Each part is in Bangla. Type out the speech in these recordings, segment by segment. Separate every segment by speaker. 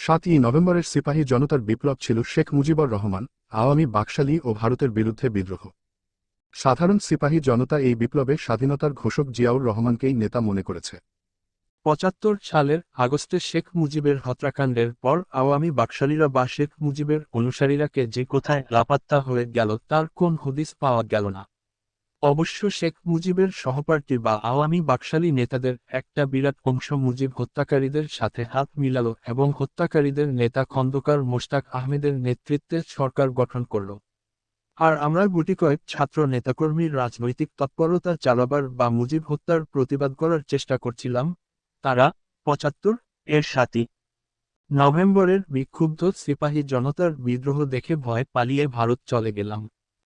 Speaker 1: সাতই নভেম্বরের সিপাহী জনতার বিপ্লব ছিল শেখ মুজিবুর রহমান, আওয়ামী বাকশালী ও ভারতের বিরুদ্ধে বিদ্রোহ। সাধারণ সিপাহী জনতা এই বিপ্লবে স্বাধীনতার ঘোষক জিয়াউর রহমানকেই নেতা মনে করেছে।
Speaker 2: পঁচাত্তর সালের আগস্টে শেখ মুজিবের হত্যাকাণ্ডের পর আওয়ামী বাকশালীরা বা শেখ মুজিবের অনুসারীরাকে যে কোথায় লাপাত্তা হয়ে গেল তার কোন হদিস পাওয়া গেল না। অবশ্য শেখ মুজিবের সহপাঠী বা আওয়ামী বাকশালী নেতাদের একটা বিরাট অংশ মুজিব হত্যাকারীদের সাথে হাত মিলাল এবং হত্যাকারীদের নেতা খন্দকার মোশতাক আহমেদের নেতৃত্বে সরকার গঠন করল। আর আমরা গুটি কয়েক ছাত্র নেতাকর্মীর রাজনৈতিক তৎপরতা চালাবার বা মুজিব হত্যার প্রতিবাদ করার চেষ্টা করছিলাম, তারা পঁচাত্তর, এর সাথী। নভেম্বরের বিক্ষুব্ধ সিপাহী জনতার বিদ্রোহ দেখে ভয় পালিয়ে ভারত চলে গেলাম।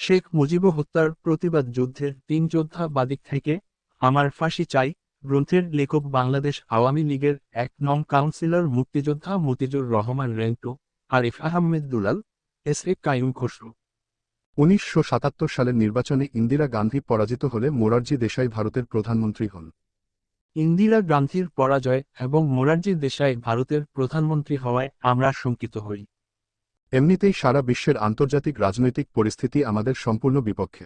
Speaker 2: শেখ মুজিব হত্যার প্রতিবাদ যুদ্ধের তিন যোদ্ধা বাদিক থেকে আমার ফাঁসি চাই গ্রন্থের লেখক বাংলাদেশ আওয়ামী লীগের এক নং কাউন্সিলর মুক্তিযোদ্ধা মতিজুর রহমান রেন্টু আরিফ আহমেদ দুলাল এস এ কায়ুম খসরু।
Speaker 1: উনিশশো সাতাত্তর সালের নির্বাচনে ইন্দিরা গান্ধী পরাজিত হলে মোরারজি দেশাই ভারতের প্রধানমন্ত্রী হন।
Speaker 2: ইন্দিরা গান্ধীর পরাজয় এবং মোরারজি দেশাই ভারতের প্রধানমন্ত্রী হওয়ায় আমরা শঙ্কিত হই।
Speaker 1: এমনিতেই সারা বিশ্বের আন্তর্জাতিক রাজনৈতিক পরিস্থিতি আমাদের সম্পূর্ণ বিপক্ষে।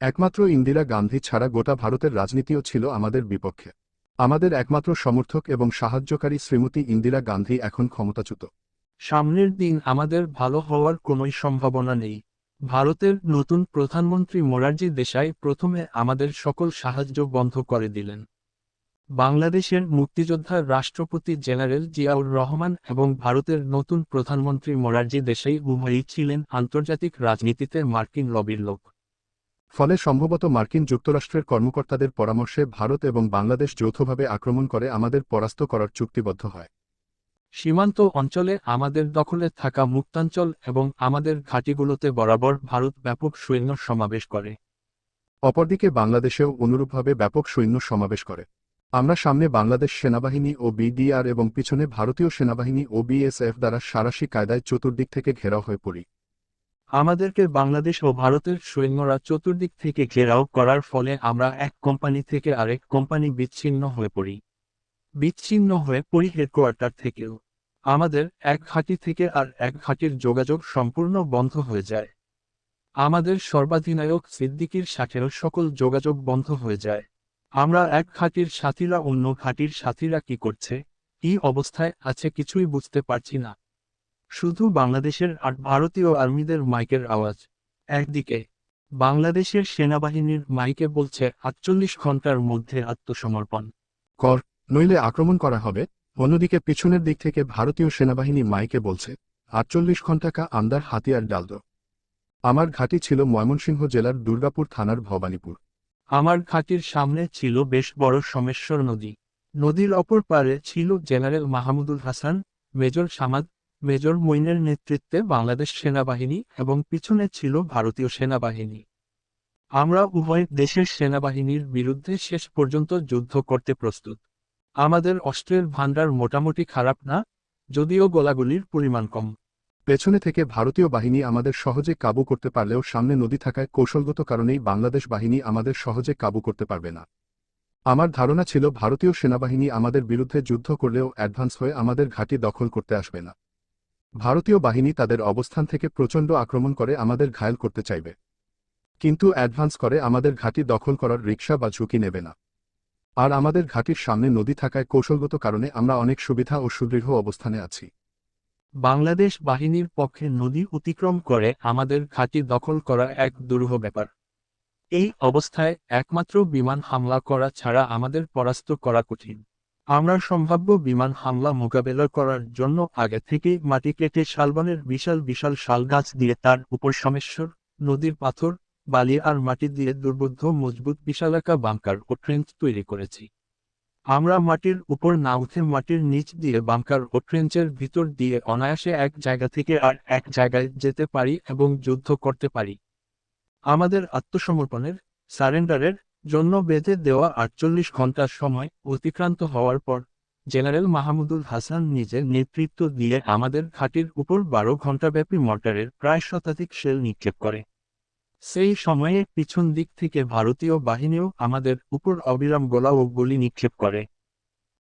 Speaker 1: একমাত্র ইন্দিরা গান্ধী ছাড়া গোটা ভারতের রাজনীতিও ছিল আমাদের বিপক্ষে। আমাদের একমাত্র সমর্থক এবং সাহায্যকারী শ্রীমতী ইন্দিরা গান্ধী এখন ক্ষমতাচ্যুত।
Speaker 2: সামনের দিন আমাদের ভালো হওয়ার কোনোই সম্ভাবনা নেই। ভারতের নতুন প্রধানমন্ত্রী মোরারজি দেশাই প্রথমে আমাদের সকল সাহায্য বন্ধ করে দিলেন। বাংলাদেশের মুক্তিযোদ্ধা রাষ্ট্রপতি জেনারেল জিয়াউর রহমান এবং ভারতের নতুন প্রধানমন্ত্রী মোরারজি দেশাই উভয়ই ছিলেন আন্তর্জাতিক রাজনীতিতে মার্কিন লবির লোক।
Speaker 1: ফলে সম্ভবত মার্কিন যুক্তরাষ্ট্রের কর্মকর্তাদের পরামর্শে ভারত এবং বাংলাদেশ যৌথভাবে আক্রমণ করে আমাদের পরাস্ত করার চুক্তিবদ্ধ হয়।
Speaker 2: সীমান্ত অঞ্চলে আমাদের দখলে থাকা মুক্তাঞ্চল এবং আমাদের ঘাঁটিগুলোতে বরাবর ভারত ব্যাপক সৈন্য সমাবেশ করে।
Speaker 1: অপরদিকে বাংলাদেশেও অনুরূপভাবে ব্যাপক সৈন্য সমাবেশ করে। আমরা সামনে বাংলাদেশ সেনাবাহিনী ও বিডিআর এবং পিছনে ভারতীয় সেনাবাহিনী ও বিএসএফ দ্বারা সারাশি কায়দায় চতুর্দিক থেকে ঘেরাও হয়ে পড়ি।
Speaker 2: আমাদেরকে বাংলাদেশ ও ভারতের সৈন্যরা চতুর্দিক থেকে ঘেরাও করার ফলে আমরা এক কোম্পানি থেকে আরেক কোম্পানি বিচ্ছিন্ন হয়ে পড়ি। বিচ্ছিন্ন হয়ে পড়ি হেডকোয়ার্টার থেকেও। আমাদের এক ঘাঁটি থেকে আর এক ঘাঁটির যোগাযোগ সম্পূর্ণ বন্ধ হয়ে যায়। আমাদের সর্বাধিনায়ক সিদ্দিকির সাথেও সকল যোগাযোগ বন্ধ হয়ে যায়। আমরা এক ঘাঁটির সাথীরা অন্য ঘাঁটির সাথীরা কি করছে? কি অবস্থায় আছে কিছুই বুঝতে পারছি না। শুধু বাংলাদেশের আর ভারতীয় আর্মিদের মাইকের আওয়াজ। একদিকে, বাংলাদেশের সেনাবাহিনীর মাইকে বলছে আটচল্লিশ ঘণ্টার মধ্যে আত্মসমর্পণ।
Speaker 1: কর, নইলে আক্রমণ করা হবে। অন্যদিকে পিছনের দিক থেকে ভারতীয় সেনাবাহিনী মাইকে বলছে, আটচল্লিশ ঘণ্টাকা আন্দার হাতিয়ার ডালদ। আমার ঘাঁটি ছিল ময়মনসিংহ জেলার দুর্গাপুর থানার ভবানীপুর।
Speaker 2: আমার ঘাটির সামনে ছিল বেশ বড় সোমেশ্বর নদী। নদীর অপর পারে ছিল general Mahmudul Hasan, major Samad, major মইনের নেতৃত্বে বাংলাদেশ সেনাবাহিনী এবং পিছনে ছিল ভারতীয় সেনাবাহিনী। আমরা উভয় দেশের সেনাবাহিনীর বিরুদ্ধে শেষ পর্যন্ত যুদ্ধ করতে প্রস্তুত। আমাদের অস্ত্রের ভাণ্ডার মোটামুটি খারাপ না, যদিও গোলাগুলির পরিমাণ কম।
Speaker 1: পেছনে থেকে ভারতীয় বাহিনী আমাদের সহজে কাবু করতে পারলেও সামনে নদী থাকায় কৌশলগত কারণেই বাংলাদেশ বাহিনী আমাদের সহজে কাবু করতে পারবে না। আমার ধারণা ছিল ভারতীয় সেনাবাহিনী আমাদের বিরুদ্ধে যুদ্ধ করলেও অ্যাডভান্স হয়ে আমাদের ঘাঁটি দখল করতে আসবে না। ভারতীয় বাহিনী তাদের অবস্থান থেকে প্রচণ্ড আক্রমণ করে আমাদের ঘায়েল করতে চাইবে। কিন্তু অ্যাডভান্স করে আমাদের ঘাঁটি দখল করার রিক্সা বা ঝুঁকি নেবে না। আর আমাদের ঘাঁটির সামনে নদী থাকায় কৌশলগত কারণে আমরা অনেক সুবিধা ও সুদৃঢ় অবস্থানে আছি।
Speaker 2: বাংলাদেশ বাহিনীর পক্ষে নদী অতিক্রম করে আমাদের ঘাঁটি দখল করা এক দুরূহ ব্যাপার। এই অবস্থায় একমাত্র বিমান হামলা করা ছাড়া আমাদের পরাস্ত করা কঠিন। আমরা সম্ভাব্য বিমান হামলা মোকাবেলা করার জন্য আগে থেকেই মাটি কেটে শালবনের বিশাল বিশাল শাল গাছ দিয়ে তার উপর সমেশ্বর নদীর পাথর, বালি আর মাটি দিয়ে দুর্বোধ্য মজবুত বিশালাকা বাংকার ও ট্রেঞ্চ তৈরি করেছি। আমরা মাটির উপর না উঠে মাটির নিচ দিয়ে বাংকার ও ট্রেঞ্চের ভিতর দিয়ে অনায়াসে এক জায়গা থেকে আর এক জায়গায় যেতে পারি এবং যুদ্ধ করতে পারি। আমাদের আত্মসমর্পণের, সারেন্ডারের জন্য বেঁধে দেওয়া আটচল্লিশ ঘণ্টার সময় অতিক্রান্ত হওয়ার পর, জেনারেল মাহমুদুল হাসান নিজের নেতৃত্ব দিয়ে আমাদের ঘাটির উপর বারো ঘণ্টাব্যাপী মর্টারের প্রায় শতাধিক শেল নিক্ষেপ করে। সেই সময়ে পিছন দিক থেকে ভারতীয় বাহিনীও আমাদের উপর অবিরাম গোলা ও গুলি নিক্ষেপ করে।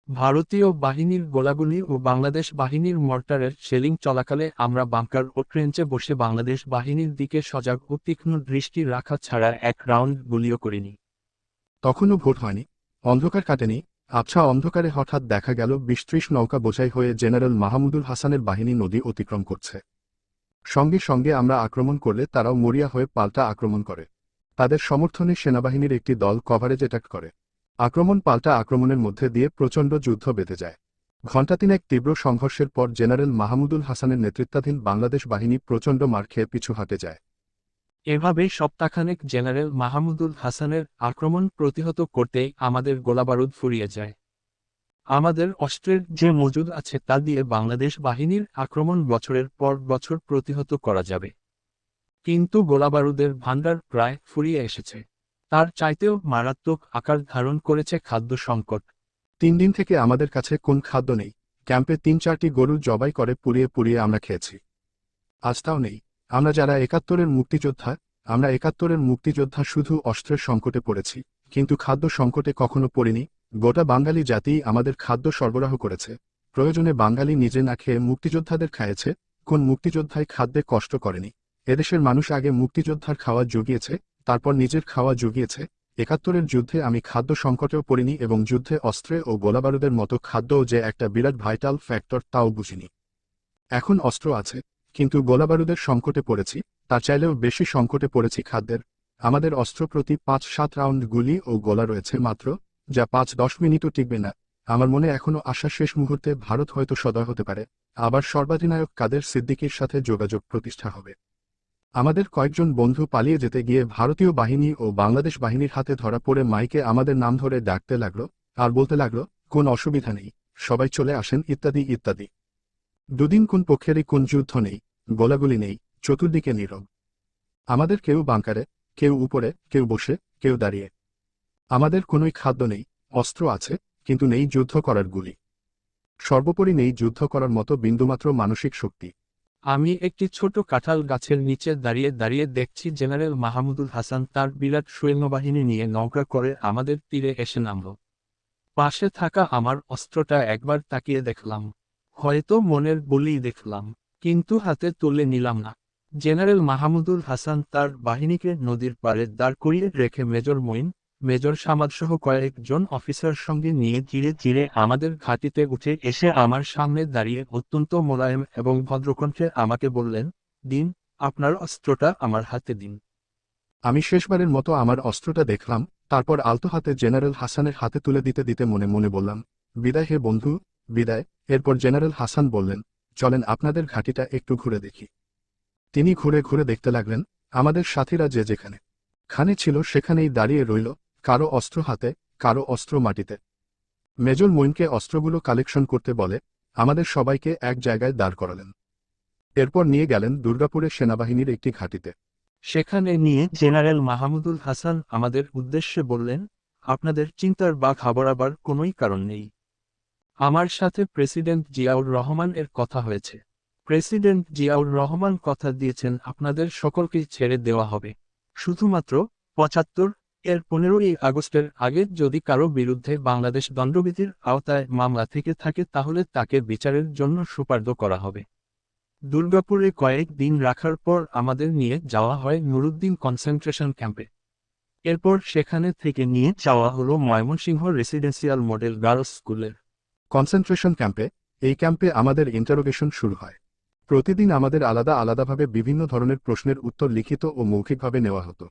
Speaker 2: ভারতীয় বাহিনীর গোলাগুলি ও বাংলাদেশ বাহিনীর মর্টারের শেলিং চলাকালে আমরা বাংকার ও ট্রেঞ্চে বসে বাংলাদেশ বাহিনীর দিকে সজাগ ও তীক্ষ্ণ দৃষ্টি রাখা ছাড়া এক রাউন্ড গুলিও করিনি।
Speaker 1: তখনও ভোট হয়নি। অন্ধকার কাটেনি। আবছা অন্ধকারে হঠাৎ দেখা গেল বিশ ত্রিশ নৌকা বোঝাই হয়ে জেনারেল মাহমুদুল হাসানের বাহিনী নদী অতিক্রম করছে। সঙ্গে সঙ্গে আমরা আক্রমণ করলে তারাও মরিয়া হয়ে পাল্টা আক্রমণ করে। তাদের সমর্থনে সেনাবাহিনীর একটি দল কভারেজ অ্যাটাক করে। আক্রমণ পাল্টা আক্রমণের মধ্যে দিয়ে প্রচণ্ড যুদ্ধ বেঁধে যায়। ঘণ্টা তিনেক তীব্র সংঘর্ষের পর জেনারেল মাহমুদুল হাসানের নেতৃত্বাধীন বাংলাদেশ বাহিনী প্রচণ্ড মার খেয়ে পিছু হাটে যায়।
Speaker 2: এভাবে সপ্তাহখানেক জেনারেল মাহমুদুল হাসানের আক্রমণ প্রতিহত করতেই আমাদের গোলাবারুদ ফুরিয়ে যায়। আমাদের অস্ত্রের যে মজুদ আছে তা দিয়ে বাংলাদেশ বাহিনীর আক্রমণ বছরের পর বছর প্রতিহত করা যাবে। কিন্তু গোলাবারুদের ভাণ্ডার প্রায় ফুরিয়ে এসেছে। তার চাইতেও মারাত্মক আকার ধারণ করেছে খাদ্য সংকট।
Speaker 1: তিন দিন থেকে আমাদের কাছে কোন খাদ্য নেই। ক্যাম্পে তিন চারটি গরু জবাই করে পুড়িয়ে পুড়িয়ে আমরা খেয়েছি। আজ তাও নেই। আমরা যারা একাত্তরের মুক্তিযোদ্ধা, আমরা একাত্তরের মুক্তিযোদ্ধা শুধু অস্ত্রের সংকটে পড়েছি। কিন্তু খাদ্য সংকটে কখনো পড়িনি। গোটা বাঙালি জাতি আমাদের খাদ্য সরবরাহ করেছে। প্রয়োজনে বাঙালি নিজে না খেয়ে মুক্তিযোদ্ধাদের খাইয়েছে, কোন মুক্তিযোদ্ধায় খাদ্যে কষ্ট করেনি। এদেশের মানুষ আগে মুক্তিযোদ্ধার খাওয়া জুগিয়েছে, তারপর নিজের খাওয়া জুগিয়েছে। একাত্তরের যুদ্ধে আমি খাদ্য সংকটেও পড়িনি এবং যুদ্ধে অস্ত্রে ও গোলাবারুদের মতো খাদ্যও যে একটা বিরাট ভাইটাল ফ্যাক্টর তাও বুঝিনি। এখন অস্ত্র আছে, কিন্তু গোলাবারুদের সংকটে পড়েছি, তার চাইলেও বেশি সংকটে পড়েছি খাদ্যের। আমাদের অস্ত্র প্রতি পাঁচ সাত রাউন্ড গুলি ও গোলা রয়েছে মাত্র যা পাঁচ দশ মিনিটও টিকবে না। আমার মনে এখনও আশা শেষ মুহূর্তে ভারত হয়তো সদয় হতে পারে। আবার সর্বাধিনায়ক কাদের সিদ্দিকির সাথে যোগাযোগ প্রতিষ্ঠা হবে? আমাদের কয়েকজন বন্ধু পালিয়ে যেতে গিয়ে ভারতীয় বাহিনী ও বাংলাদেশ বাহিনীর হাতে ধরা পড়ে মাইকে আমাদের নাম ধরে ডাকতে লাগল আর বলতে লাগল, কোন অসুবিধা নেই। সবাই চলে আসেন ইত্যাদি ইত্যাদি। দুদিন কোন পক্ষেরই কোন যুদ্ধ নেই। গোলাগুলি নেই। চতুর্দিকে নীরব। আমাদের কেউ বাংকারে, কেউ উপরে, কেউ বসে, কেউ দাঁড়িয়ে। আমাদের কোনোই খাদ্য নেই, অস্ত্র আছে, কিন্তু নেই যুদ্ধ করার গুলি। সর্বোপরি নেই যুদ্ধ করার মতো বিন্দুমাত্র মানসিক শক্তি।
Speaker 2: আমি একটি ছোট কাঁঠাল গাছের নিচে দাঁড়িয়ে দাঁড়িয়ে দেখছি জেনারেল মাহমুদুল হাসান তার বিরাট সৈন্যবাহিনী নিয়ে নৌকা করে আমাদের তীরে এসে নামল। পাশে থাকা আমার অস্ত্রটা একবার তাকিয়ে দেখলাম। হয়তো মনের বলেই দেখলাম, কিন্তু হাতে তুলে নিলাম না। জেনারেল মাহমুদুল হাসান তার বাহিনীকে নদীর পাড়ে দাঁড় করিয়ে রেখে মেজর মঈন মেজর সামাদসহ কয়েকজন অফিসার সঙ্গে নিয়ে ধীরে ধীরে আমাদের ঘাঁটিতে উঠে এসে আমার সামনে দাঁড়িয়ে অত্যন্ত মোলায়েম এবং ভদ্রকণ্ঠে আমাকে বললেন, দিন, আপনার অস্ত্রটা আমার হাতে দিন।
Speaker 1: আমি শেষবারের মতো আমার অস্ত্রটা দেখলাম, তারপর আলতো হাতে জেনারেল হাসানের হাতে তুলে দিতে দিতে মনে মনে বললাম, বিদায় হে বন্ধু, বিদায়। এরপর জেনারেল হাসান বললেন, চলেন আপনাদের ঘাঁটিটা একটু ঘুরে দেখি। তিনি ঘুরে ঘুরে দেখতে লাগলেন, আমাদের সাথীরা যে যেখানে। খানে ছিল সেখানেই দাঁড়িয়ে রইল কারও অস্ত্র হাতে, কারও অস্ত্র মাটিতে। মেজর মইনকে অস্ত্রগুলো কালেকশন করতে বলে, আমাদের সবাইকে এক জায়গায় দাঁড় করালেন। এরপর নিয়ে গেলেন দুর্গাপুরের সেনাবাহিনীর একটি ঘাঁটিতে।
Speaker 2: সেখানে নিয়ে জেনারেল মাহমুদুল হাসান আমাদের উদ্দেশ্যে বললেন, আপনাদের চিন্তার বা ঘাবড়াবার কোনোই কারণ নেই। আমার সাথে প্রেসিডেন্ট জিয়াউর রহমান এর কথা হয়েছে। প্রেসিডেন্ট জিয়াউর রহমান কথা দিয়েছেন, আপনাদের সকলকেই ছেড়ে দেওয়া হবে। শুধুমাত্র পঁচাত্তর এর পনেরোই আগস্টের আগে যদি কারও বিরুদ্ধে বাংলাদেশ দণ্ডবিধির আওতায় মামলা থেকে থাকে তাহলে তাকে বিচারের জন্য সুপার্দ করা হবে। দুর্গাপুরে কয়েক দিন রাখার পর আমাদের নিয়ে যাওয়া হয় নুরুদ্দিন কনসেন্ট্রেশন ক্যাম্পে। এরপর সেখানে থেকে নিয়ে যাওয়া হলো ময়মনসিংহ রেসিডেন্সিয়াল মডেল গার্লস স্কুলের
Speaker 1: কনসেন্ট্রেশন ক্যাম্পে। এই ক্যাম্পে আমাদের ইন্টারোগেশন শুরু হয়। প্রতিদিন আমাদের আলাদা আলাদাভাবে বিভিন্ন ধরনের প্রশ্নের উত্তর লিখিত ও মৌখিকভাবে নেওয়া হতো।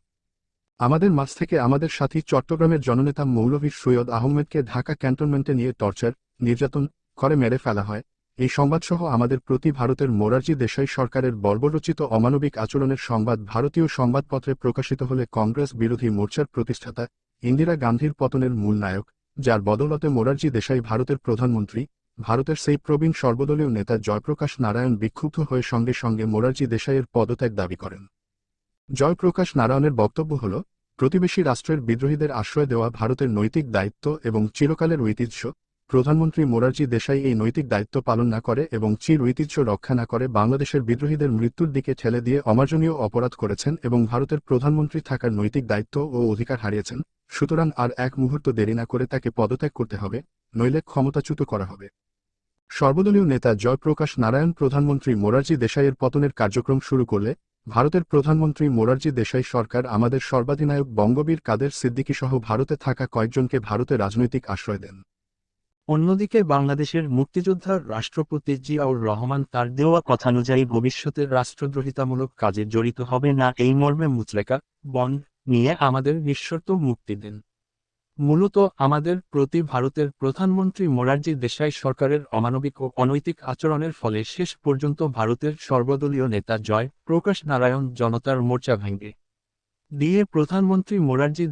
Speaker 1: আমাদের মাঝ থেকে আমাদের সাথী চট্টগ্রামের জননেতা মৌলভী সৈয়দ আহমেদকে ঢাকা ক্যান্টনমেন্টে নিয়ে টর্চার, নির্যাতন করে মেরে ফেলা হয়। এই সংবাদসহ আমাদের প্রতি ভারতের মোরারজি দেশাই সরকারের বর্বরচিত অমানবিক আচরণের সংবাদ ভারতীয় সংবাদপত্রে প্রকাশিত হলে কংগ্রেস বিরোধী মোর্চার প্রতিষ্ঠাতা ইন্দিরা গান্ধীর পতনের মূল নায়ক, যার বদৌলতে মোরারজি দেশাই ভারতের প্রধানমন্ত্রী, ভারতের সেই প্রবীণ সর্বদলীয় নেতা জয়প্রকাশ নারায়ণ বিক্ষুব্ধ হয়ে সঙ্গে সঙ্গে মোরারজি দেশাইয়ের পদত্যাগ দাবি করেন। জয়প্রকাশ নারায়ণের বক্তব্য হল, প্রতিবেশী রাষ্ট্রের বিদ্রোহীদের আশ্রয় দেওয়া ভারতের নৈতিক দায়িত্ব এবং চিরকালের ঐতিহ্য। প্রধানমন্ত্রী মোরারজি দেশাই এই নৈতিক দায়িত্ব পালন না করে এবং চির ঐতিহ্য রক্ষা না করে বাংলাদেশের বিদ্রোহীদের মৃত্যুর দিকে ঠেলে দিয়ে অমার্জনীয় অপরাধ করেছেন এবং ভারতের প্রধানমন্ত্রী থাকার নৈতিক দায়িত্ব ও অধিকার হারিয়েছেন। সুতরাং আর এক মুহূর্ত দেরি না করে তাকে পদত্যাগ করতে হবে, নইলে ক্ষমতাচ্যুত করা হবে। সর্বদলীয় নেতা জয়প্রকাশ নারায়ণ প্রধানমন্ত্রী মোরারজি দেশাইয়ের পতনের কার্যক্রম শুরু করলে ভারতের প্রধানমন্ত্রী মোরারজি দেশাই সরকার আমাদের সর্বাধিনায়ক বঙ্গবীর কাদের সিদ্দিকী সহ ভারতে থাকা কয়েকজনকে ভারতে রাজনৈতিক আশ্রয় দেন।
Speaker 2: অন্যদিকে বাংলাদেশের মুক্তিযোদ্ধার রাষ্ট্রপতি জিয়াউর রহমান তার দেওয়া কথানুযায়ী ভবিষ্যতের রাষ্ট্রদ্রোহিতামূলক কাজে জড়িত হবে না, এই মর্মে মুচলেকা বন নিয়ে আমাদের নিঃশর্ত মুক্তি দেন। মূলত আমাদের প্রতি ভারতের প্রধানমন্ত্রী মোরারজি দেশাই সরকারের অমানবিক ও অনৈতিক আচরণের ফলে শেষ পর্যন্ত ভারতের সর্বদলীয় নেতা জয় প্রকাশ নারায়ণ জনতার মোর্চা ভেঙ্গে দিয়ে প্রধানমন্ত্রী মোরারজি